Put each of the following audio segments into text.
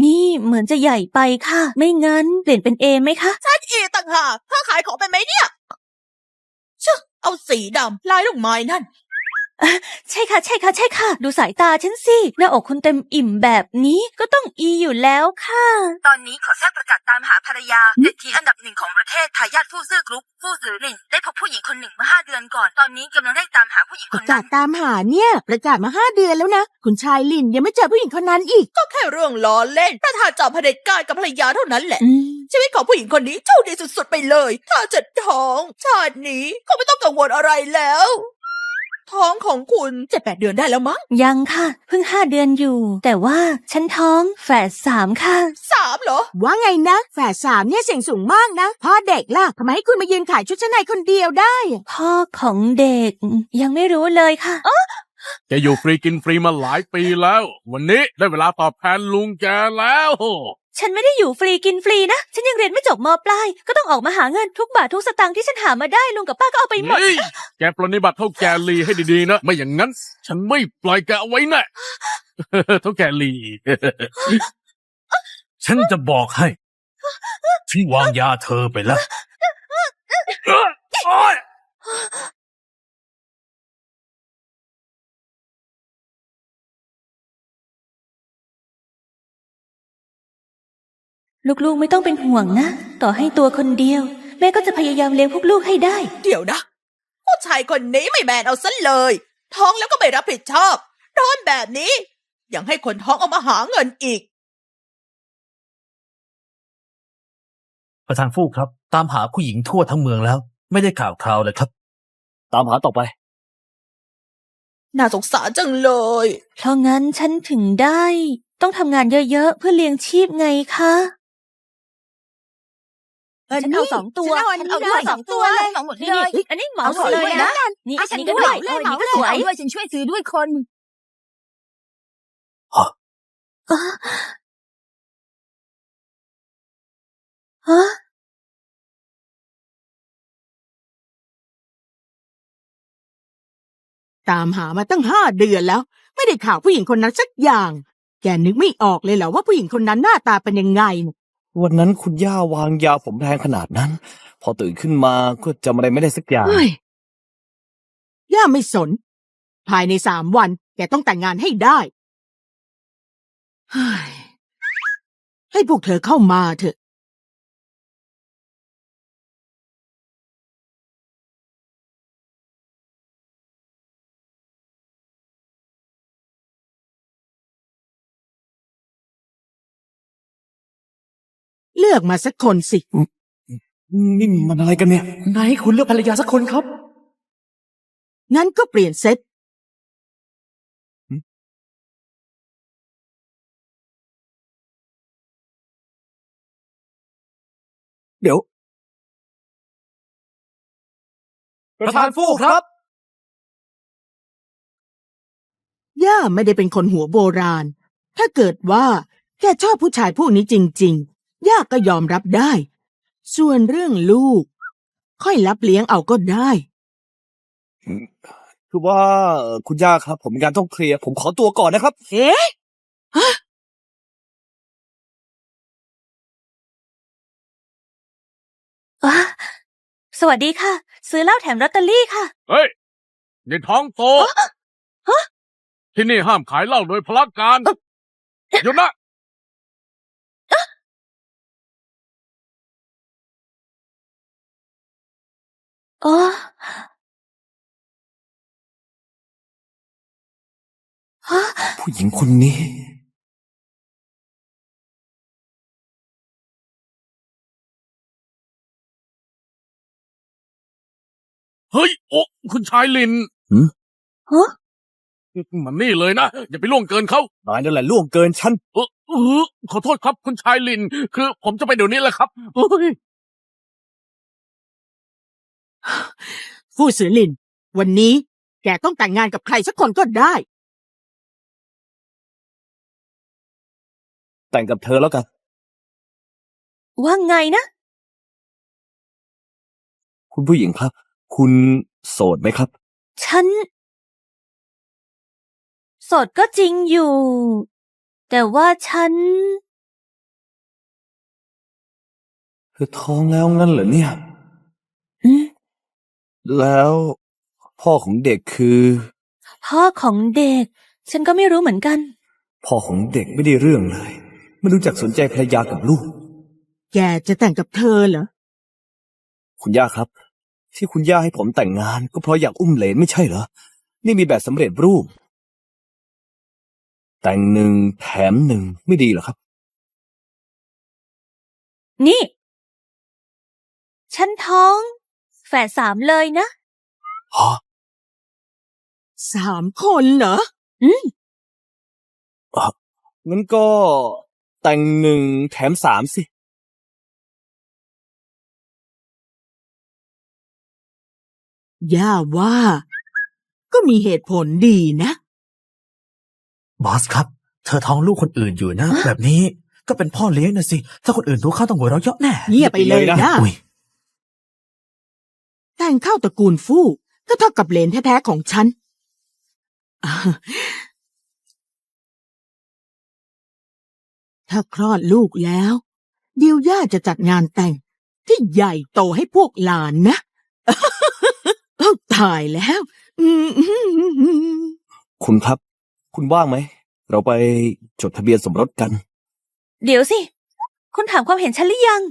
นี่เหมือนจะใหญ่ไปค่ะ ไม่งั้นเปลี่ยนเป็นเอไหมคะฉันอีต่างหากเธอขายของเป็นไหมเนี่ยชึเอาสีดำลายลูกไม้นั่น ใช่ค่ะ ใช่ค่ะ ใช่ค่ะ ดูสายตาฉันสิ หน้าอกคุณเต็มอิ่มแบบนี้ก็ต้องอีอยู่แล้วค่ะ ตอนนี้ขอแทรกประกาศตามหาภรรยาเศรษฐีอันดับหนึ่งของประเทศทายาทผู้ซื่อกรุ๊ปผู้สือหลินได้พบผู้หญิงคนหนึ่งเมื่อห้าเดือนก่อน ตอนนี้กำลังเร่งตามหาผู้หญิงปคนระกานั้ศน ตามหาเนี่ย ประกาศมาห้าเดือนแล้วนะ คุณชายลินยังไม่เจอผู้หญิงคนนั้นอีก ก็แค่เรื่องล้อเล่น ประธานจอมเผด็จการกับภรรยาเท่านั้นแหละ อืม ชีวิตของผู้หญิงคนนี้โชคดีสุดๆไปเลย ถ้าจะท้อง ชาตินี้ก็ไม่ต้องกังวลอะไรแล้ว ท้องของคุณเจ็ดแปดเดือนได้แล้วมั้ง ยังค่ะ เพิ่งห้าเดือนอยู่ แต่ว่าฉันท้องแฝดสามค่ะ สามเหรอ ว่าไงนะ แฝดสามเนี่ยเสียงสูงมากนะ พ่อเด็กล่ะทำไมให้คุณมายืนขายชุดชั้นในคนเดียวได้อะพ่อของเด็กยังไม่รู้เลยค่ะ แกอยู่ฟรีกินฟรีมาหลายปีแล้ว วันนี้ได้เวลาตอบแทนลุงแกแล้ว ฉันไม่ได้อยู่ฟรีกินฟรีนะ ฉันยังเรียนไม่จบมปลาย ก็ต้องออกมาหาเงินทุกบาททุกสตางค์ที่ฉันหามาได้ลุงกับป้าก็เอาไปหมด เฮ้ยแกปรนนิบัติเท่าแกลีให้ดีๆนะ ไม่อย่างนั้น ฉันไม่ปล่อยแกเอาไว้แน่ เท่าแกลี ฉันจะบอกให้ฉันวางยาเธอไปแล้ว ลูกๆไม่ต้องเป็นห่วงนะ ต่อให้ตัวคนเดียว แม่ก็จะพยายามเลี้ยงพวกลูกให้ได้ เดี๋ยวนะผู้ชายคนนี้ไม่แมนเอาซะเลย ท้องแล้วก็ไม่รับผิดชอบร้อนแบบนี้ ยังให้คนท้องเอามาหาเงินอีก ประธานฟูกครับ ตามหาผู้หญิงทั่วทั้งเมืองแล้ว ไม่ได้ข่าวคราวเลยครับ ตามหาต่อไป น่าสงสารจังเลย เพราะงั้นฉันถึงได้ ต้องทำงานเยอะๆ เพื่อเลี้ยงชีพไงคะ ฉันเอาสองตัวฉันเอาอันนี้ด้วยสองตัวเลยเหมาหมดนี่เลยนี่อันนี้เหมาเอาหมดสีเลยไว้นะนะนี่ให้อัฉันนนี้ด้ก็วยด้วยเหอันมานี้ก็ก็สสววยยด้วยฉันช่วยซื้อด้วยคนฮะตามหามาตั้งห้าเดือนแล้ว ไม่ได้ข่าวผู้หญิงคนนั้นสักอย่าง แกนึกไม่ออกเลยเหรอว่าผู้หญิงคนนั้นหน้าตาเป็นยังไงน่ะ วันนั้นคุณย่าวางยาผมแรงขนาดนั้น พอตื่นขึ้นมาก็จำอะไรไม่ได้สักอย่าง เฮ้ย ย่าไม่สน ภายในสามวัน แกต้องแต่งงานให้ได้เฮ้ยให้พวกเธอเข้ามาเถอะ ลือกมาสักคนสิ นี่มันอะไรกันเนี่ยนายให้คุณเลือกภรรยาสักคนครับ งั้นก็เปลี่ยนเซตเดี๋ยว ประธานฟูกครับ ย่าไม่ได้เป็นคนหัวโบราณ ถ้าเกิดว่าแกชอบผู้ชายพวกนี้จริง ๆ ย่าก็ยอมรับได้ ส่วนเรื่องลูก ค่อยรับเลี้ยงเอาก็ได้ คือว่าเอ่อคุณย่าครับ ผมมีงานต้องเคลียร์ผมขอตัวก่อนนะครับ เอ๊ะอะสวัสดีค่ะ ซื้อเหล้าแถมลอตเตอรี่ค่ะ เฮ้ยในท้องโต ที่นี่ห้ามขายเหล้าโดยพละการหยุดนะ อ๋อฮะผู้หญิงคนนี้ เฮ้ย โอ้คุณชายลินหืมฮะมันนี่เลยนะ อย่าไปล่วงเกินเขานายนั่นแหละล่วงเกินฉัน เออเออขอโทษครับคุณชายลิน คือ ผมจะไปเดี๋ยวนี้แหละครับเฮ้ย ฟู่สือลิน วันนี้แกต้องแต่งงานกับใครสักคนก็ได้ แต่งกับเธอแล้วกัน ว่าไงนะ คุณผู้หญิงครับ คุณโสดไหมครับ ฉัน โสดก็จริงอยู่ แต่ว่าฉัน เธอท้องแล้วงั้นเหรอเนี่ยอืม แล้วพ่อของเด็กคือ พ่อของเด็ก ฉันก็ไม่รู้เหมือนกัน พ่อของเด็กไม่ได้เรื่องเลย ไม่รู้จักสนใจภรรยากับลูก แกจะแต่งกับเธอเหรอ คุณย่าครับ ที่คุณย่าให้ผมแต่งงาน ก็เพราะอยากอุ้มเหลนไม่ใช่เหรอ นี่มีแบบสำเร็จรูป แต่งหนึ่งแถมหนึ่งไม่ดีเหรอครับ นี่ ฉันท้องแฝดสามเลยนะฮะสามคนเหรอ อืมงั้นก็แต่งหนึ่งแถมสามสิ ย่าว่า ก็มีเหตุผลดีนะ บอสครับ เธอท้องลูกคนอื่นอยู่นะ แบบนี้ ก็เป็นพ่อเลี้ยงนะสิ ถ้าคนอื่นรู้เข้าต้องหัวเราะเยาะแน่ เงียบไปเลยนะอุ้ย แต่งเข้าตระกูลฟู่ก็เท่ากับเหลนแท้ๆของฉันอ่าถ้าคลอดลูกแล้วเดียวย่าจะจัดงานแต่งที่ใหญ่โตให้พวกหลานนะเอ้าตายแล้วอืมคุณครับ คุณว่างไหม เราไปจดทะเบียนสมรสกัน เดี๋ยวสิ คุณถามความเห็นฉันหรือยัง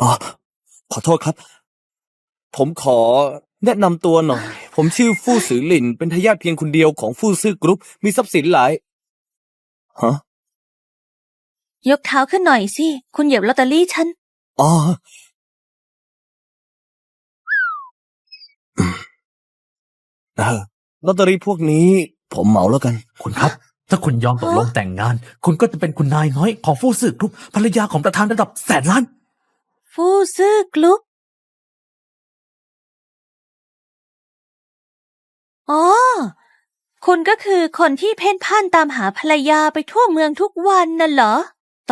อ๋อ ขอโทษครับ ผมขอแนะนำตัวหน่อย ผมชื่อฟู่ซือหลิน เป็นทายาทเพียงคนเดียวของฟู่ซื่อกรุ๊ป มีทรัพย์สินหลาย ฮะ ยกเท้าขึ้นหน่อยสิ คุณเหยียบลอตเตอรี่ฉัน อ๋อ เออลอตเตอรี่พวกนี้ ผมเหมาแล้วกัน คุณครับ ถ้าคุณยอมตกลงแต่งงาน คุณก็จะเป็นคุณนายน้อยของฟู่ซื่อกรุ๊ปภรรยาของประธานระดับแสนล้าน ฟู่ซื่อกรุ๊ป อ๋อ คุณก็คือคนที่เพ่นพ่านตามหาภรรยาไปทั่วเมืองทุกวันน่ะเหรอ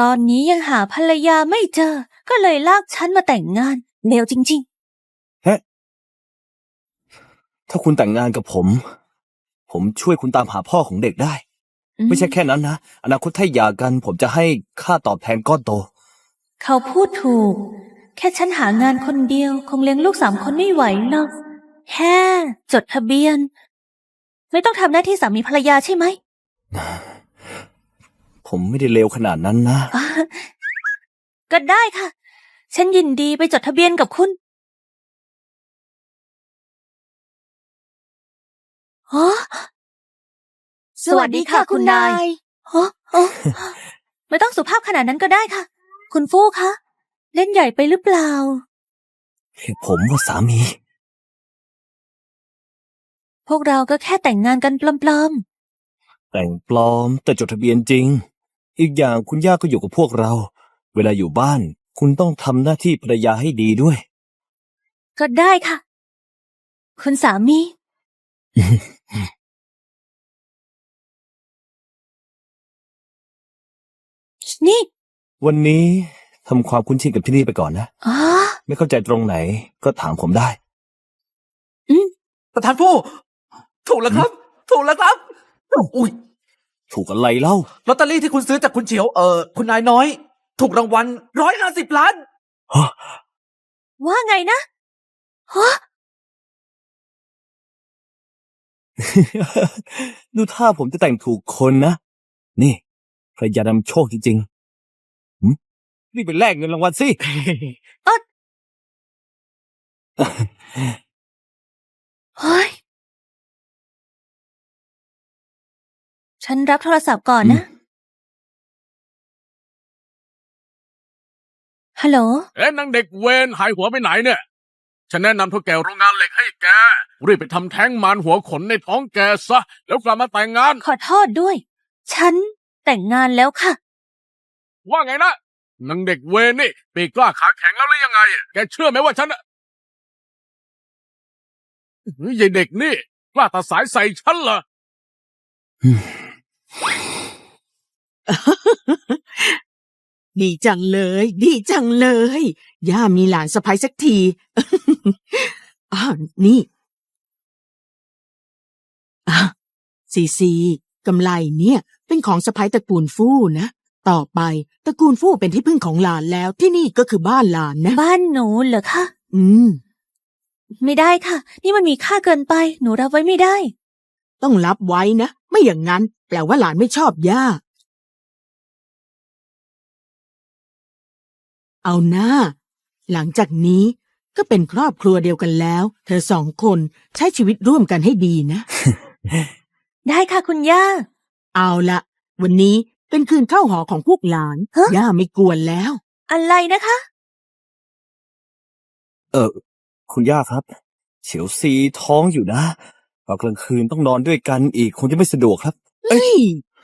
ตอนนี้ยังหาภรรยาไม่เจอ ก็เลยลากฉันมาแต่งงานเลวจริงถ้าคุณแต่งงานกับผม ผมช่วยคุณตามหาพ่อของเด็กได้ๆอืไม่ใช่แค่นั้นนะ อนาคตถ้าหย่ากันผมจะให้ค่าตอบแทนก้อนโต เขาพูดถูก แค่ฉันหางานคนเดียว คงเลี้ยงลูกสามคนไม่ไหวหรอกแค่จดทะเบียน ไม่ต้องทำหน้าที่สามีภรรยาใช่ไหม ผมไม่ได้เลวขนาดนั้นนะอ่าก็ได้ค่ะ ฉันยินดีไปจดทะเบียนกับคุณฮะสวัสดีค่ะคุณนายฮะฮะไม่ต้องสุภาพขนาดนั้นก็ได้ค่ะ คุณฟู่คะ เล่นใหญ่ไปหรือเปล่า ผมว่าสามี พวกเราก็แค่แต่งงานกันปลอมแต่งปลอมแต่จดทะเบียนจริง อีกอย่างคุณย่าก็อยู่กับพวกเรา เวลาอยู่บ้าน คุณต้องทำหน้าที่ภรรยาให้ดีด้วย ๆ ก็ได้ค่ะ คุณสามี นี่วันนี้ทำความคุ้นชินกับที่นี่ไปก่อนนะ อ๋อ ไม่เข้าใจตรงไหนก็ถามผมได้ ประธานผู้ ถูกแล้วครับ ถูกแล้วครับ อุ้ยถูกอะไรเล่าลอตเตอรี่ที่คุณซื้อจากคุณเฉียวเออคุณนายน้อย ถูกรางวัลร้อยห้าสิบล้านว่าไงนะฮะดูท่าผมจะแต่งถูกคนนะ นี่ภรรยานำโชคจริงๆหึนี่เป็นแลกเงินรางวัลสิเฮ้ย ฉันรับโทรศัพท์ก่อนนะ ฮัลโหล เอ๊ะนางเด็กเวนหายหัวไปไหนเนี่ย ฉันแนะนำเท่าแก่โรงงานเหล็กให้แก รีบไปทำแท้งมารหัวขนในท้องแกซะ แล้วกลับมาแต่งงาน ขอโทษด้วย ฉันแต่งงานแล้วค่ะ ว่าไงนะนางเด็กเวนนี่ปีกกล้าขาแข็งแล้วหรือยังไง แกเชื่อไหมว่าฉันอะเฮ้ยยายเด็กนี่ กล้าตัดสายใส่ฉันเหรอ ดีจังเลย ดีจังเลย ย่ามีหลานสะพ้ยสักทีอ้าวนี่อะซีซีกำไรเนี่ย เป็นของสะพ้ยตระกูลฟู่นะ ต่อไปตระกูลฟู่เป็นที่พึ่งของหลานแล้ว ที่นี่ก็คือบ้านหลานนะ บ้านหนูเหรอคะอืม ไม่ได้ค่ะ นี่มันมีค่าเกินไป หนูรับไว้ไม่ได้ ต้องรับไว้นะ ไม่อย่างนั้น แปลว่าหลานไม่ชอบย่า เอาหน้า หลังจากนี้ก็เป็นครอบครัวเดียวกันแล้ว เธอสองคนใช้ชีวิตร่วมกันให้ดีนะ ได้ค่ะคุณย่า เอาละวันนี้เป็นคืนเข้าหอของพวกหลาน ฮะ ย่าไม่กวนแล้ว อะไรนะคะ เออคุณย่าครับ เฉียวซีท้องอยู่นะตอนกลางคืนต้องนอนด้วยกันอีกคงจะไม่สะดวกครับเฮ้ย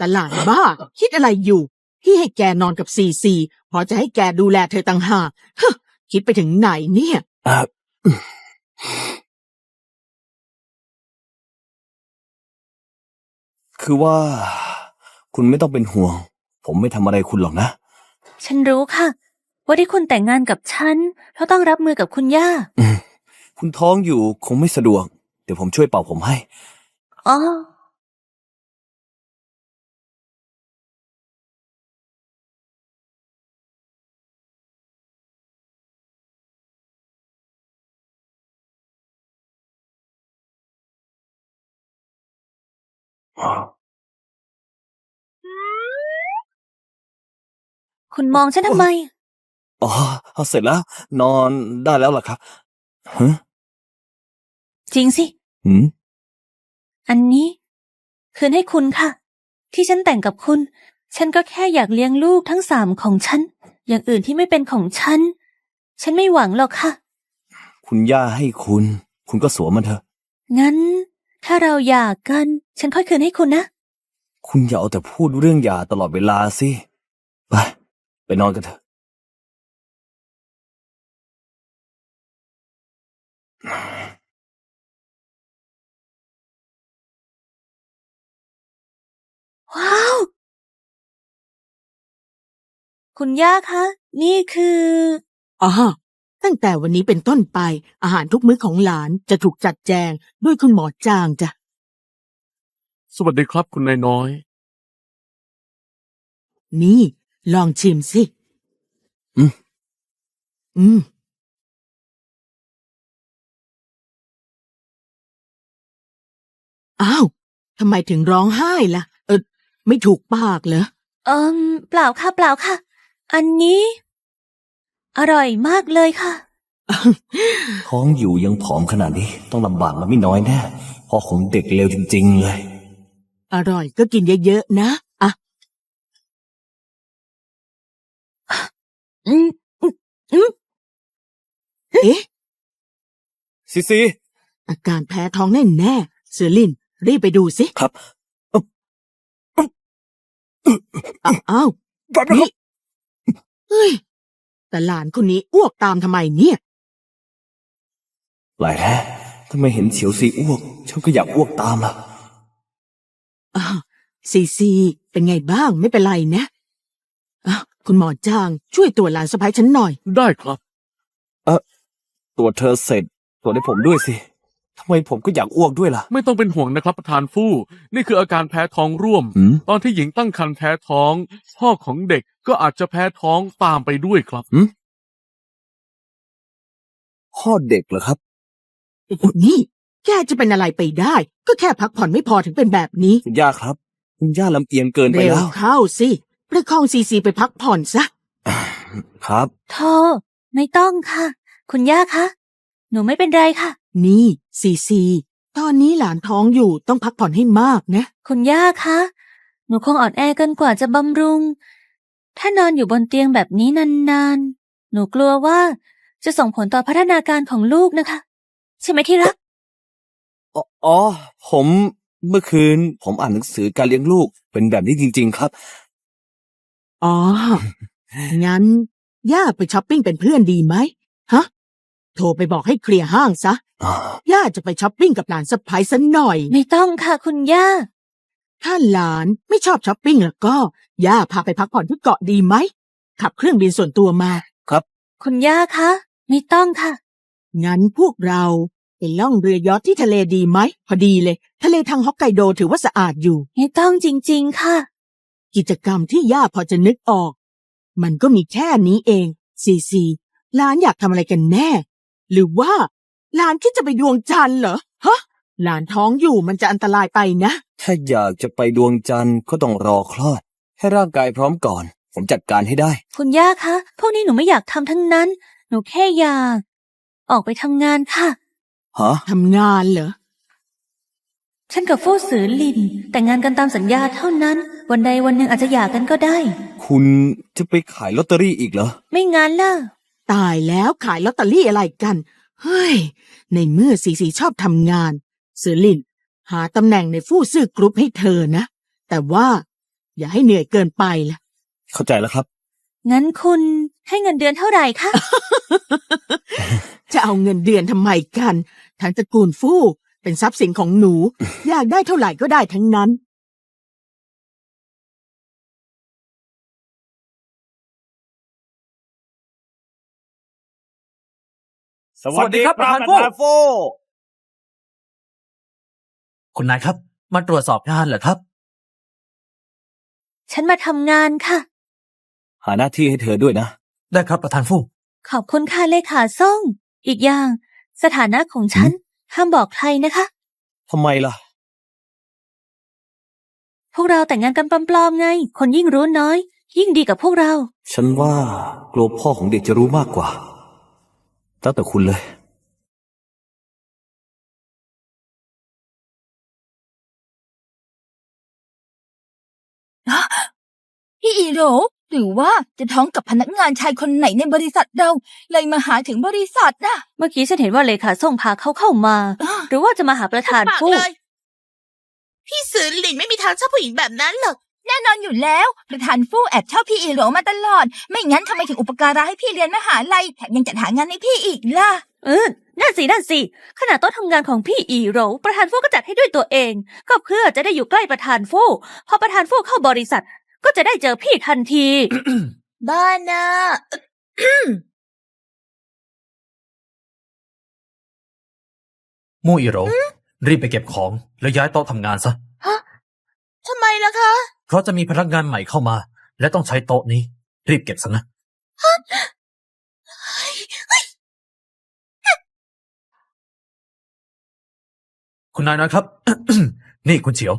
ตลาดบ้า คิดอะไรอยู่ ที่ให้แกนอนกับซีซีเพอจะให้แกดูแลเธอต่างหากฮะคิดไปถึงไหนเนี่ยอะคือว่า คุณไม่ต้องเป็นห่วง ผมไม่ทำอะไรคุณหรอกนะ ฉันรู้ค่ะ ว่าที่คุณแต่งงานกับฉันเพราะต้องรับมือกับคุณย่าอืมคุณท้องอยู่คงไม่สะดวก เดี๋ยวผมช่วยเป่าผมให้ อ๋อ คุณมองฉันทำไม อ๋อเอาเสร็จแล้ว นอนได้แล้วเหรอครับฮะจริงสิหืมอันนี้ คืนให้คุณค่ะ ที่ฉันแต่งกับคุณ ฉันก็แค่อยากเลี้ยงลูกทั้งสามของฉัน อย่างอื่นที่ไม่เป็นของฉัน ฉันไม่หวังหรอกค่ะ คุณย่าให้คุณ คุณก็สวมมันเถอะ งั้น ถ้าเราหย่ากัน ฉันค่อยคืนให้คุณนะ คุณอย่าเอาแต่พูดเรื่องหย่าตลอดเวลาสิ ไป ไปนอนกันเถอะ ว้าว คุณย่าคะ นี่คืออ๋อ ตั้งแต่วันนี้เป็นต้นไป อาหารทุกมื้อของหลานจะถูกจัดแจงด้วยคุณหมอจางจ้ะ สวัสดีครับคุณนายน้อย นี่ ลองชิมสิ อืม อืม อ้าว ทำไมถึงร้องไห้ล่ะ เออไม่ถูกปากเหรอ เอิมเปล่าค่ะ เปล่าค่ะ อันนี้ อร่อยมากเลยค่ะ ท้องอยู่ยังผอมขนาดนี้ ต้องลำบากมาไม่น้อยแน่พ่อของเด็กเลวจริง ๆ เลย อร่อยก็กินเยอะๆนะ อะ อืมอืมอืมเอ๊ะ ซีซี อาการแพ้ท้องแน่แน่ๆเสือลิน รีบไปดูสิครับอ้าวอ้าวแป๊บนะครับนี่เฮ้ย แต่หลานคนนี้อ้วกตามทำไมเนี่ย หลายแท้ทำไมเห็นเฉียวซีอ้วก ฉันก็อยากอ้วกตามล่ะอ้าวซีซีเป็นไงบ้างไม่เป็นไรนะอ้าวคุณหมอจางช่วยตรวจหลานสะพ้ายฉันหน่อย ได้ครับตรวจเธอเสร็จตรวจให้ผมด้วยสิ ทำไมผมก็อยากอ้วกด้วยล่ะ ไม่ต้องเป็นห่วงนะครับประธานฟู่ นี่คืออาการแพ้ท้องร่วม หืม ตอนที่หญิงตั้งครรภ์แพ้ท้อง พ่อของเด็กก็อาจจะแพ้ท้องตามไปด้วยครับ พ่อเด็กเหรอครับนี่แกจะเป็นอะไรไปได้ ก็แค่พักผ่อนไม่พอถึงเป็นแบบนี้คุณย่าครับ คุณย่าลำเอียงเกินไปเร็วแล้ว เข้าสิประคองซีซีไปพักผ่อนซะ ครับโทไม่ต้องค่ะ คุณย่าคะ หนูไม่เป็นไรค่ะ นี่ซีซี ตอนนี้หลานท้องอยู่ต้องพักผ่อนให้มากนะ คุณย่าคะ หนูคงอ่อนแอเกินกว่าจะบำรุง ถ้านอนอยู่บนเตียงแบบนี้นานๆ หนูกลัวว่าจะส่งผลต่อพัฒนาการของลูกนะคะ ใช่ไหมที่รัก อ๋ออ๋อผมเมื่อคืน ผมอ่านหนังสือการเลี้ยงลูกเป็นแบบนี้จริง ๆ ครับ อ๋อ งั้น ย่าไปช้อปปิ้งเป็นเพื่อนดีไหมฮะ โทรไปบอกให้เคลียร์ห้างซะอ่า ย่าจะไปช้อปปิ้งกับหลานสะพ้ายสันหน่อย ไม่ต้องค่ะคุณย่า ถ้าหลานไม่ชอบช้อปปิ้งแล้วก็ ย่าพาไปพักผ่อนที่เกาะดีไหม ขับเครื่องบินส่วนตัวมา คุณย่าคะ ไม่ต้องค่ะ งั้นพวกเราไปล่องเรือยอทที่ทะเลดีไหม พอดีเลย ทะเลทางฮอกไกโดถือว่าสะอาดอยู่ ไม่ต้องจริงๆค่ะ กิจกรรมที่ย่าพอจะนึกออก มันก็มีแค่นี้เอง ซีซีหลานอยากทำอะไรกันแน่ หรือว่า หลานคิดจะไปดวงจันทร์เหรอฮะหลานท้องอยู่มันจะอันตรายไปนะ ถ้าอยากจะไปดวงจันทร์ก็ต้องรอคลอด ให้ร่างกายพร้อมก่อน ผมจัดการให้ได้ คุณย่าคะ พวกนี้หนูไม่อยากทำทั้งนั้น หนูแค่อยาก ออกไปทำงานค่ะ ฮะ ทำงานเหรอ ฉันกับฟู่สือลิน แต่งงานกันตามสัญญาเท่านั้น วันใดวันหนึ่งอาจจะหย่ากันก็ได้ คุณจะไปขายลอตเตอรี่อีกเหรอ ไม่งั้นล่ะ ตายแล้วขายลอตเตอรี่อะไรกัน เฮ้ย ในเมื่อสีสีชอบทำงานสือลิน หาตำแหน่งในฟู่ซื่อกรุ๊ปให้เธอนะ แต่ว่าอย่าให้เหนื่อยเกินไปล่ะ เข้าใจแล้วครับ งั้นคุณให้เงินเดือนเท่าไหร่คะ จะเอาเงินเดือนทำไมกัน ทั้งตระกูลฟู่เป็นทรัพย์สินของหนู อยากได้เท่าไหร่ก็ได้ทั้งนั้น สวัสดีครับประธานฟู่ฟู่คุณนายครับ มาตรวจสอบงานเหรอครับ ฉันมาทำงานค่ะ หาหน้าที่ให้เธอด้วยนะ ได้ครับประธานฟู่ขอบคุณค่ะเลขาส่ง อีกอย่าง สถานะของฉันห้ามบอกใครนะคะ ทำไมล่ะ พวกเราแต่งงานกันปลอมๆไง คนยิ่งรู้น้อย ยิ่งดีกับพวกเรา ฉันว่ากลัวพ่อของเด็กจะรู้มากกว่า ตั้งแต่คุณเลยพี่อีโรหรือว่าจะท้องกับพนักงานชายคนไหนในบริษัทเรา เลยมาหาถึงบริษัทน่ะเมื่อกี้ฉันเห็นว่าเลขาส่งพาเขาเข้ามาอ้าหรือว่าจะมาหาประธานปากฟู่เลย พี่สือหลินไม่มีทางชอบผู้หญิงแบบนั้นหรอก แน่นอนอยู่แล้ว ประธานฟู่แอบชอบพี่อีโรมาตลอด ไม่งั้นทำไมถึงอุปการะให้พี่เรียนมหาลัยแถมยังจัดหางานให้พี่อีกล่ะ เออนั่นสินั่นสิขณะโต๊ะทำงานของพี่อีโรประธานฟู่ก็จัดให้ด้วยตัวเอง ก็เพื่อจะได้อยู่ใกล้ประธานฟู่พอประธานฟู่เข้าบริษัท ก็จะได้เจอพี่ทันที บ้านนะมู่อีโรรีบไปเก็บของแล้วย้ายโต๊ะทำงานซะ ทำไมล่ะคะ เพราะจะมีพนักงานใหม่เข้ามา และต้องใช้โต๊ะนี้ รีบเก็บซะนะ คุณนายน้อยครับ นี่คุณเฉียว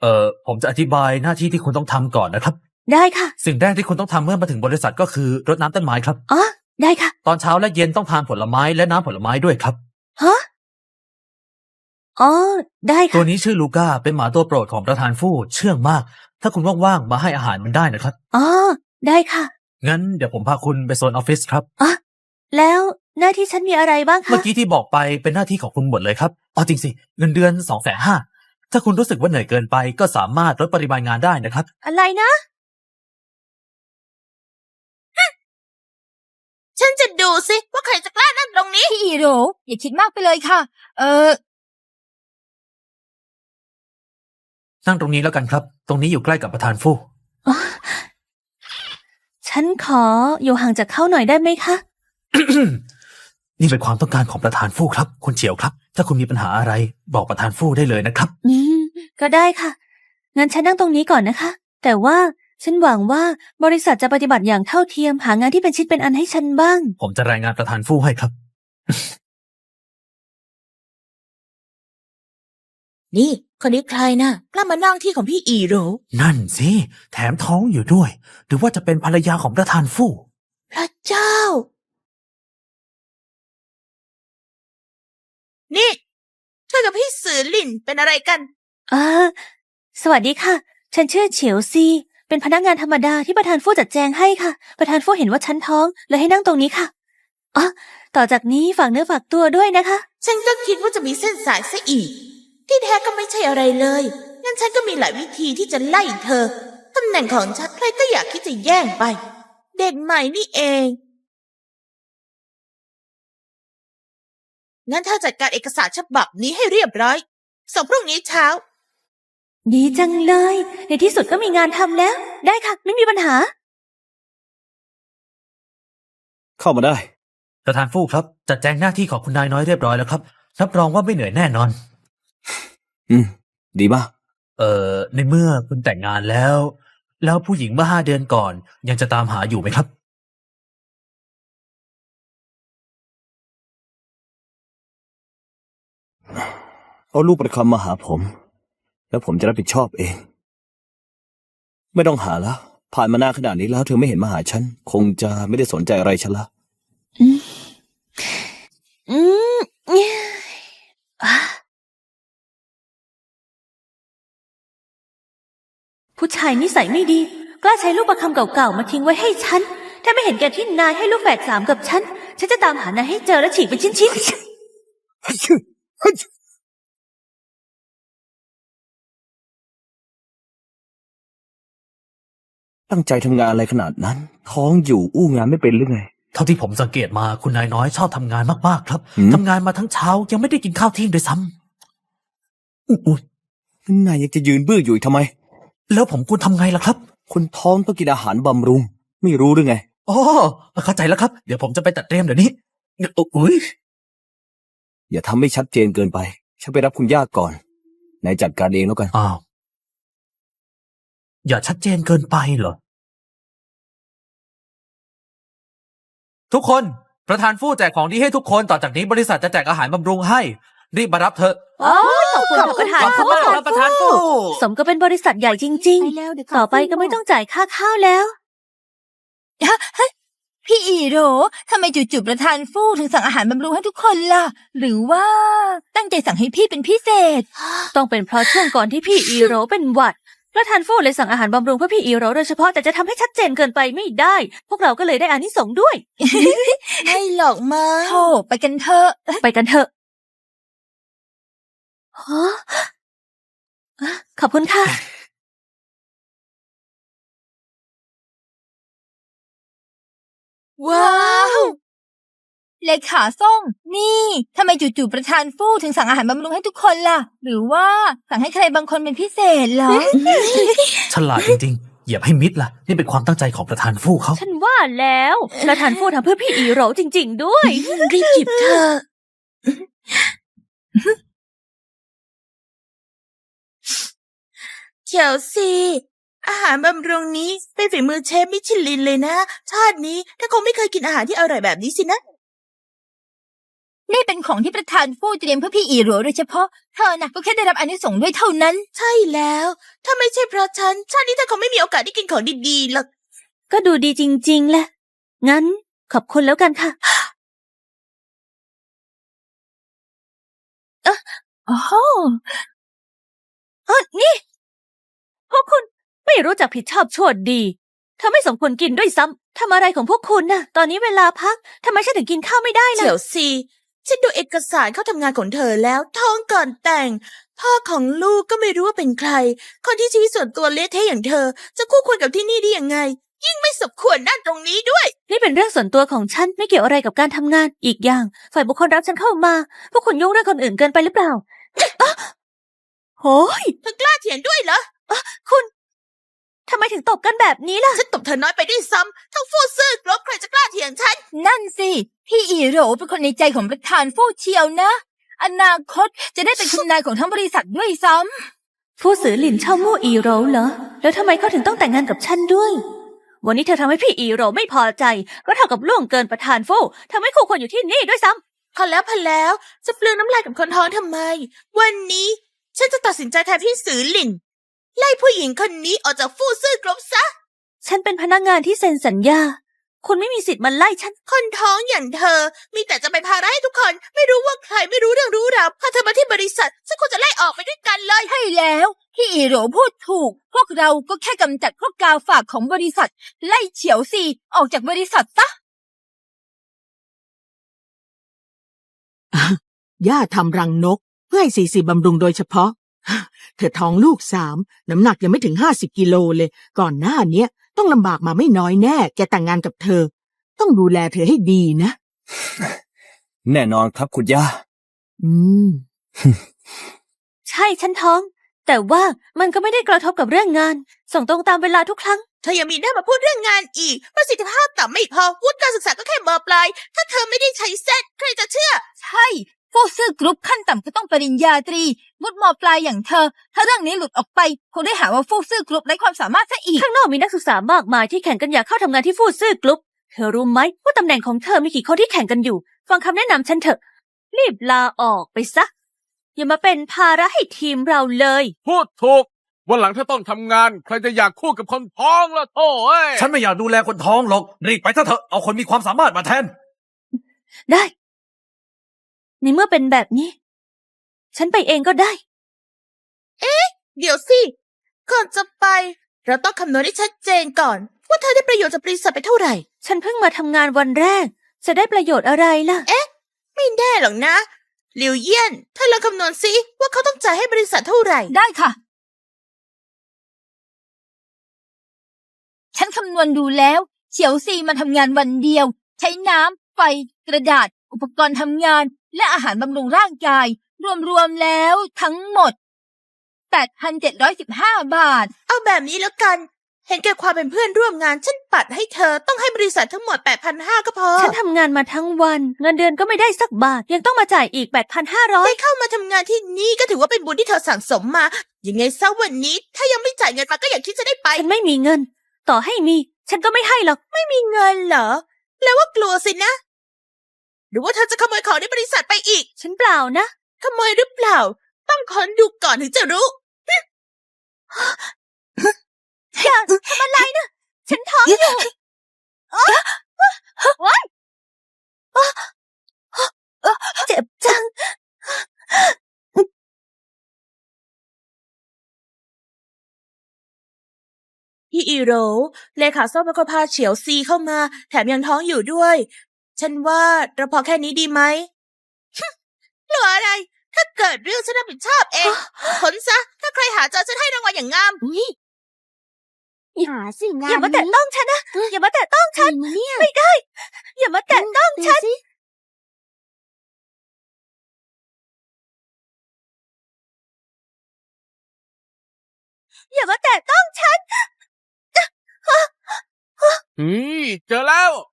เอ่อ ผมจะอธิบายหน้าที่ที่คุณต้องทำก่อนนะครับ ได้ค่ะ สิ่งแรกที่คุณต้องทำเมื่อมาถึงบริษัทก็คือรดน้ำต้นไม้ครับ อ๋อ ได้ค่ะ ตอนเช้าและเย็นต้องทานผลไม้และน้ำผลไม้ด้วยครับ ฮะ อ๋อ ได้ตัค่ะ วนี้ชื่อลูก้าเป็นหมาตัวโปรดของประธานฟู่เชื่องมาก ถ้าคุณว่างๆมาให้อาหารมันได้นะครับ อ๋อ ได้ค่ะ งั้นเดี๋ยวผมพาคุณไปโซนออฟฟิศครับอ๋อแล้วหน้าที่ฉันมีอะไรบ้างคะเมื่อกี้ที่บอกไปเป็นหน้าที่ของคุณหมดเลยครับอ๋อจริงสิ เงินเดือนสองแสนห้าถ้าคุณรู้สึกว่าเหนื่อยเกินไป ก็สามารถลดปริมาณงานได้นะครับ อะไรนะ ฉันจะดูสิว่าใครจะกล้านั่งตรงนี้ พี่อีโรอย่าคิดมากไปเลยค่ะ เออ นั่งตรงนี้แล้วกันครับ ตรงนี้อยู่ใกล้กับประธานฟู่ฉันขออยู่ห่างจากเขาหน่อยได้ไหมคะ นี่เป็นความต้องการของประธานฟู่ครับ คุณเฉียวครับ ถ้าคุณมีปัญหาอะไร บอกประธานฟู่ได้เลยนะครับ อืมก็ได้ค่ะ งั้นฉันนั่งตรงนี้ก่อนนะคะ แต่ว่าฉันหวังว่าบริษัทจะปฏิบัติอย่างเท่าเทียม หางานที่เป็นชิ้นเป็นอันให้ฉันบ้าง ผมจะรายงานประธานฟู่ให้ครับ นี่ คนนี้ใครนะกล้ามานั่งที่ของพี่อีโรนั่นสิ แถมท้องอยู่ด้วย หรือว่าจะเป็นภรรยาของประธานฟู่พระเจ้า นี่เธอกับพี่สือหลินเป็นอะไรกันอ่าสวัสดีค่ะ ฉันชื่อเฉียวซี เป็นพนักงานธรรมดาที่ประธานฟู่จัดแจงให้ค่ะ ประธานฟู่เห็นว่าฉันท้องเลยให้นั่งตรงนี้ค่ะอ๋อต่อจากนี้ฝากเนื้อฝากตัวด้วยนะคะ ฉันก็คิดว่าจะมีเส้นสายซะอีก ที่แท้ก็ไม่ใช่อะไรเลย งั้นฉันก็มีหลายวิธีที่จะไล่เธอ ตำแหน่งของฉันใครก็อยากคิดจะแย่งไป เด็กใหม่นี่เอง งั้นเธอจัดการเอกสารฉบับนี้ให้เรียบร้อย ส่งพรุ่งนี้เช้า ดีจังเลย ในที่สุดก็มีงานทำแล้ว ได้ค่ะ ไม่มีปัญหา เข้ามาได้ ประธานฟู่ครับ จัดแจงหน้าที่ของคุณนายน้อยเรียบร้อยแล้วครับ รับรองว่าไม่เหนื่อยแน่นอน อืม ดีมาก เอ่อ ในเมื่อคุณแต่งงานแล้ว แล้วผู้หญิงเมื่อห้าเดือนก่อน ยังจะตามหาอยู่ไหมครับ เอาลูกประคำมาหาผม แล้วผมจะรับผิดชอบเอง ไม่ต้องหาแล้ว ผ่านมานานขนาดนี้แล้วเธอไม่เห็นมาหาฉัน คงจะไม่ได้สนใจอะไรฉันละ อืมอะ ผู้ชายนิสัยไม่ดี กล้าใช้ลูกประคำเก่าๆมาทิ้งไว้ให้ฉัน ถ้าไม่เห็นแก่ที่นายให้ลูกแฝดสามกับฉัน ฉันจะตามหานายให้เจอและฉีกเป็นชิ้นๆตั้งใจทำงานอะไรขนาดนั้น ท้องอยู่อู้งานไม่เป็นหรือไง เท่าที่ผมสังเกตมาคุณนายน้อยชอบทำงานมากๆ ครับหืมทำงานมาทั้งเช้ายังไม่ได้กินข้าวเที่ยงด้วยซ้ำอุ๊ยนายยังจะยืนบื้ออยู่อีกทำไม แล้วผมควรทำไงล่ะครับ คนท้องต้องกินอาหารบำรุง ไม่รู้หรือไง อ๋อเข้าใจแล้วครับ เดี๋ยวผมจะไปตัดเตรียมเดี๋ยวนี้อุ้ยอย่าทำให้ชัดเจนเกินไป ฉันไปรับคุณย่าก่อนนายจัดการเองแล้วกัน อ้าว อย่าชัดเจนเกินไปเหรอ ทุกคนประธานฟู่แจกของดีให้ทุกคนต่อจากนี้บริษัทจะแจกอาหารบำรุงให้ รีบมารับเถอะ โอ้ยขอบคุณค่ะประธานขอบคุณมากครับประธานฟู่สมก็เป็นบริษัทใหญ่จริง ๆ ต่อไปก็ไม่ต้องจ่ายค่าข้าวแล้วพี่อีโรทำไมจู่ๆประธานฟู่ถึงสั่งอาหารบำรุงให้ทุกคนล่ะ หรือว่าตั้งใจสั่งให้พี่เป็นพิเศษ ต้องเป็นเพราะช่วงก่อนที่พี่อีโรเป็นหวัดประธานฟูเลยสั่งอาหารบำรุงเพื่อพี่อีโรโดยเฉพาะแต่จะทำให้ชัดเจนเกินไปไม่ได้ พวกเราก็เลยได้อานิสงส์ด้วยไม่หรอกมาโธ่ไปกันเถอะไปกันเถอะฮะ ขอบคุณค่ะ ว้าว เลขาส่ง นี่ทำไมจู่ๆประธานฟู่ถึงสั่งอาหารบำรุงให้ทุกคนล่ะ หรือว่าสั่งให้ใครบางคนเป็นพิเศษเหรอ ฉลาดจริงๆ เหยียบให้มิดล่ะ นี่เป็นความตั้งใจของประธานฟู่เขา ฉันว่าแล้วประธานฟูทำเพื่อพี่อีโรจริง ๆ ด้วย รีบหยิบเธอ เฉียวซี อาหารบำรุงนี้เป็นฝีมือเชฟมิชลินเลยนะ ชาตินี้ถ้าคงไม่เคยกินอาหารที่อร่อยแบบนี้สินะ นี่เป็นของที่ประธานฟู่เตรียมเพื่อพี่อีโรโดยเฉพาะ เธอน่ะก็แค่ได้รับอานิสงส์ด้วยเท่านั้น ใช่แล้ว ถ้าไม่ใช่เพราะฉัน ชาตินี้เธอคงไม่มีโอกาสได้กินของดีๆหรอก ก็ดูดีจริงๆแหละ งั้นขอบคุณแล้วกันค่ะอ๋อเออนี่พวกคุณ ไม่รู้จักผิดชอบชั่วดีเธอไม่สมควรกินด้วยซ้ำทำอะไรของพวกคุณน่ะ ตอนนี้เวลาพักทำไมฉันถึงกินข้าวไม่ได้ล่ะเฉียวซีฉันดูเอกสารเข้าทำงานของเธอแล้ว ท้องก่อนแต่ง พ่อของลูกก็ไม่รู้ว่าเป็นใคร คนที่ชีวิตส่วนตัวเละเทะอย่างเธอ จะคู่ควรกับที่นี่ได้ยังไง ยิ่งไม่สมควรนั่นตรงนี้ด้วย นี่เป็นเรื่องส่วนตัวของฉันไม่เกี่ยวอะไรกับการทำงานอีกอย่าง ฝ่ายบุคคลรับฉันเข้ามา พวกคุณยุ่งเรื่องคนอื่นเกินไปหรือเปล่าอ๊ะโอ้ยเธอกล้าเถียงด้วยเหรอคุณ ทำไมถึงตบกันแบบนี้ล่ะ ฉันตบเธอน้อยไปด้วยซ้ำทั้งฟู่ซื่อกลบใครจะกล้าเถียงฉัน นั่นสิ พี่อีโรเป็นคนในใจของประธานฟู่เชียวนะ อนาคตจะได้เป็นคุณนายของทั้งบริษัทด้วยซ้ำผู้สือหลินเช่ามู่อีโรเหรอ แล้วทำไมเขาถึงต้องแต่งงานกับฉันด้วย วันนี้เธอทำให้พี่อีโรไม่พอใจ ก็เท่ากับล่วงเกินประธานฟู่ทำให้คู่ควรอยู่ที่นี่ด้วยซ้พอแล้วพอแล้วจะเปลืองน้ำลายกับคนท้องทำไม วันนี้ฉันจะตัดสินใจแทนพี่สือหลิน ไล่ผู้หญิงคนนี้ออกจากฟู่ซื่อกลบซะำฉันเป็นพนักงานที่เซ็นสัญญา คุณไม่มีสิทธิ์มาไล่ฉัน คนท้องอย่างเธอ มีแต่จะไปพาระให้ทุกคน ไม่รู้ว่าใครไม่รู้เรื่องรู้ราวพาเธอมาที่บริษัทฉันควรจะไล่ออกไปด้วยกันเลย ใช่แล้วพี่อีโรพูดถูก พวกเราก็แค่กำจัดพวกกาฝากของบริษัท ไล่เฉียวซีออกจากบริษัทซะ ย่าทำรังนก เพื่อให้สีสีบำรุงโดยเฉพาะ เธอท้องลูกสามน้ำหนักยังไม่ถึงห้าสิบกิโลเลย ก่อนหน้าเนี้ยต้องลำบากมาไม่น้อยแน่ แกแต่งงานกับเธอ ต้องดูแลเธอให้ดีนะ แน่นอนครับคุณย่า อืม ใช่ฉันท้อง แต่ว่ามันก็ไม่ได้กระทบกับเรื่องงาน ส่งตรงตามเวลาทุกครั้ง เธอยังมีหน้ามาพูดเรื่องงานอีก ประสิทธิภาพต่ำไม่พอวุฒิการศึกษาก็แค่มปลาย ถ้าเธอไม่ได้ใช้เซตใครจะเชื่อ ใช่ ฟู่ซื่อกรุ๊ปขั้นต่ำก็ต้องปริญญาตรีมุดมปลายอย่างเธอ ถ้าเรื่องนี้หลุดออกไปคงได้หาว่าฟู่ซื่อกรุ๊ปไร้ความสามารถซะอีก ข้างนอกมีนักศึกษามากมายที่แข่งกันอยากเข้าทำงานที่ฟู่ซื่อกรุ๊ปเธอรู้ไหมว่าตำแหน่งของเธอมีกี่คนที่แข่งกันอยู่ ฟังคำแนะนำฉันเถอะ รีบลาออกไปซะ อย่ามาเป็นภาระให้ทีมเราเลย พูดถูก วันหลังถ้าต้องทำงาน ใครจะอยากคู่กับคนท้องล่ะโถ่เอ้ย ฉันไม่อยากดูแลคนท้องหรอก รีบไปซะเถอะ เอาคนมีความสามารถมาแทน ได้ ในเมื่อเป็นแบบนี้ ฉันไปเองก็ได้เดี๋ยวสิ ก่อนจะไป เราต้องคำนวณให้ชัดเจนก่อน ว่าเธอได้ประโยชน์จากบริษัทไปเท่าไหร่ ฉันเพิ่งมาทำงานวันแรก จะได้ประโยชน์อะไรล่ะไม่แน่หรอกนะหลิวเยี่ยนเธอลองคำนวณสิว่าเขาต้องจ่ายให้บริษัทเท่าไหร่ ได้ค่ะ ฉันคำนวณดูแล้ว เฉียวซีมาทำงานวันเดียว ใช้น้ำไฟกระดาษ อุปกรณ์ทำงาน และอาหารบำรุงร่างกาย รวมๆแล้วทั้งหมด 8,715 บาท เอาแบบนี้แล้วกัน เห็นแก่ความเป็นเพื่อนร่วมงาน ฉันปัดให้เธอต้องให้บริษัททั้งหมด 8,500 ก็พอ ฉันทำงานมาทั้งวัน เงินเดือนก็ไม่ได้สักบาท ยังต้องมาจ่ายอีก ได้8,500 เข้ามาทำงานที่นี่ก็ถือว่าเป็นบุญที่เธอสั่งสมมา ยังไงซะวันนี้ ถ้ายังไม่จ่ายเงินมาก็อย่าคิดจะได้ไป ฉันไม่มีเงิน ต่อให้มี ฉันก็ไม่ให้หรอก ไม่มีเงินเหรอแปลว่ากลัวสินะ หรือว่าเธอจะขโมยของในบริษัทไปอีก ฉันเปล่านะ ขโมยหรือเปล่า ต้องค้นดูก่อนถึงจะรู้อย่าทำอะไรนะฉันท้องอยู่โอ๊ยเจ็บจัง พี่อีโรเลขาส้มเป็นคนพาเฉียวซีเข้ามา แถมยังท้องอยู่ด้วย ฉันว่าเราพอแค่นี้ดีไหมหรืออะไร ถ้าเกิดเรื่องฉันรับผิดชอบเองผลซะ ถ้าใครหาเจอฉันให้รางวัลอย่างงามหาสิอย่ามาแตะต้องฉันนะ อย่ามาแตะต้องฉัน ไม่ได้ อย่ามาแตะต้องฉันอย่ามาแตะต้องฉันอืมเจอแล้วลูก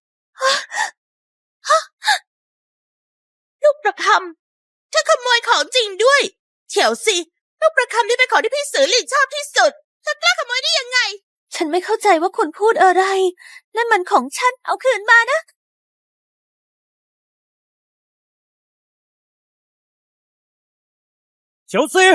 ประคำเธอขโมยของจริงด้วยเฉียวซีลูกประคำนี่เป็นของที่พี่สือหลินชอบที่สุดเธอกล้าขโมยได้ยังไง ฉันไม่เข้าใจว่าคุณพูดอะไรนั่นมันของฉันเอาคืนมานะเฉียวซี